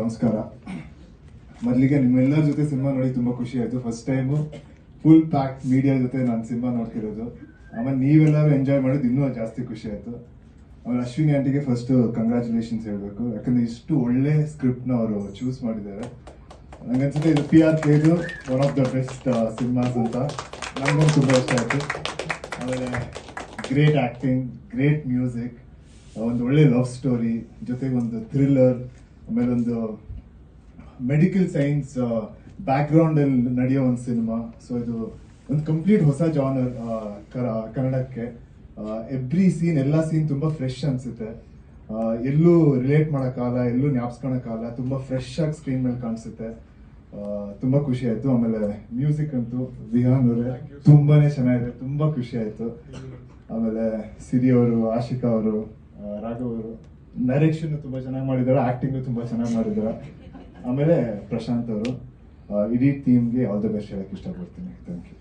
ನಮಸ್ಕಾರ. ಮೊದಲಿಗೆ ನಿಮ್ಮೆಲ್ಲರ ಜೊತೆ ಸಿನಿಮಾ ನೋಡಿ ತುಂಬಾ ಖುಷಿ ಆಯ್ತು. First time full pack media ಜೊತೆ ನಾನು ಸಿನಿಮಾ ನೋಡ್ತಿರೋದು. ಆಮೇಲೆ ನೀವೆಲ್ಲರೂ ಎಂಜಾಯ್ ಮಾಡಿದ್ದು ಇನ್ನೂ ಜಾಸ್ತಿ ಖುಷಿ ಆಯ್ತು. ಆಮೇಲೆ ಅಶ್ವಿನಿ ಆಂಟಿಗೆ ಫಸ್ಟ್ ಕಂಗ್ರ್ಯಾಚುಲೇಷನ್ಸ್ ಹೇಳಬೇಕು. ಯಾಕಂದ್ರೆ ಇಷ್ಟು ಒಳ್ಳೆ ಸ್ಕ್ರಿಪ್ಟ್ನ ಅವರು ಚೂಸ್ ಮಾಡಿದ್ದಾರೆ. ನಂಗನ್ಸುತ್ತೆ ಇದು P R ಕೆದು one of the best cinemas ಅಂತ. ನಂಗೊಂದು ತುಂಬ ಇಷ್ಟ ಆಯ್ತು. ಆಮೇಲೆ ಗ್ರೇಟ್ ಆಕ್ಟಿಂಗ್ ಗ್ರೇಟ್ ಮ್ಯೂಸಿಕ್ ಒಂದು ಒಳ್ಳೆ ಲವ್ ಸ್ಟೋರಿ ಜೊತೆಗೆ ಒಂದು ಥ್ರಿಲ್ಲರ್ ಆಮೇಲೆ ಒಂದು ಮೆಡಿಕಲ್ ಸೈನ್ಸ್ ಬ್ಯಾಕ್ಗ್ರೌಂಡ್ ಅಲ್ಲಿ ನಡೆಯೋ ಒಂದು ಸಿನಿಮಾ ಸೊ ಇದು ಒಂದು ಕಂಪ್ಲೀಟ್ ಹೊಸ ಜಾನರ್ ಕನ್ನಡಕ್ಕೆ. ಎವ್ರಿ ಸೀನ್ ಎಲ್ಲ ಸೀನ್ ತುಂಬಾ ಫ್ರೆಶ್ ಅನ್ಸುತ್ತೆ. ಎಲ್ಲೂ ರಿಲೇಟ್ ಮಾಡೋಕ್ಕಾಗಲ್ಲ ಎಲ್ಲೂ ಜ್ಞಾಪಿಸ್ಕೊಳಕ್ಕಾಗಲ್ಲ ತುಂಬಾ ಫ್ರೆಶ್ ಆಗಿ ಸ್ಕ್ರೀನ್ ಮೇಲೆ ಕಾಣಿಸುತ್ತೆ. ತುಂಬಾ ಖುಷಿ ಆಯ್ತು. ಆಮೇಲೆ ಮ್ಯೂಸಿಕ್ ಅಂತೂ ವಿಹಾನ್ ಅವರೇ ತುಂಬಾನೇ ಚೆನ್ನಾಗಿದೆ. ತುಂಬಾ ಖುಷಿ ಆಯ್ತು. ಆಮೇಲೆ ಸಿರಿ ಅವರು ಆಶಿಕಾ ಅವರು ರಾಘವ್ ಅವರು. ಡೈರೆಕ್ಷನ್ ತುಂಬಾ ಚೆನ್ನಾಗಿ ಮಾಡಿದ್ದಾರೆ ಆಕ್ಟಿಂಗ್ ತುಂಬಾ ಚೆನ್ನಾಗಿ ಮಾಡಿದ್ದಾರೆ ಆಮೇಲೆ ಪ್ರಶಾಂತ್ ಅವರು ಇಡೀ ಟೀಮ್ಗೆ ಆಲ್ ದ ಬೆಸ್ಟ್ ಹೇಳಕ್ ಇಷ್ಟಪಡ್ತೀನಿ. Thank you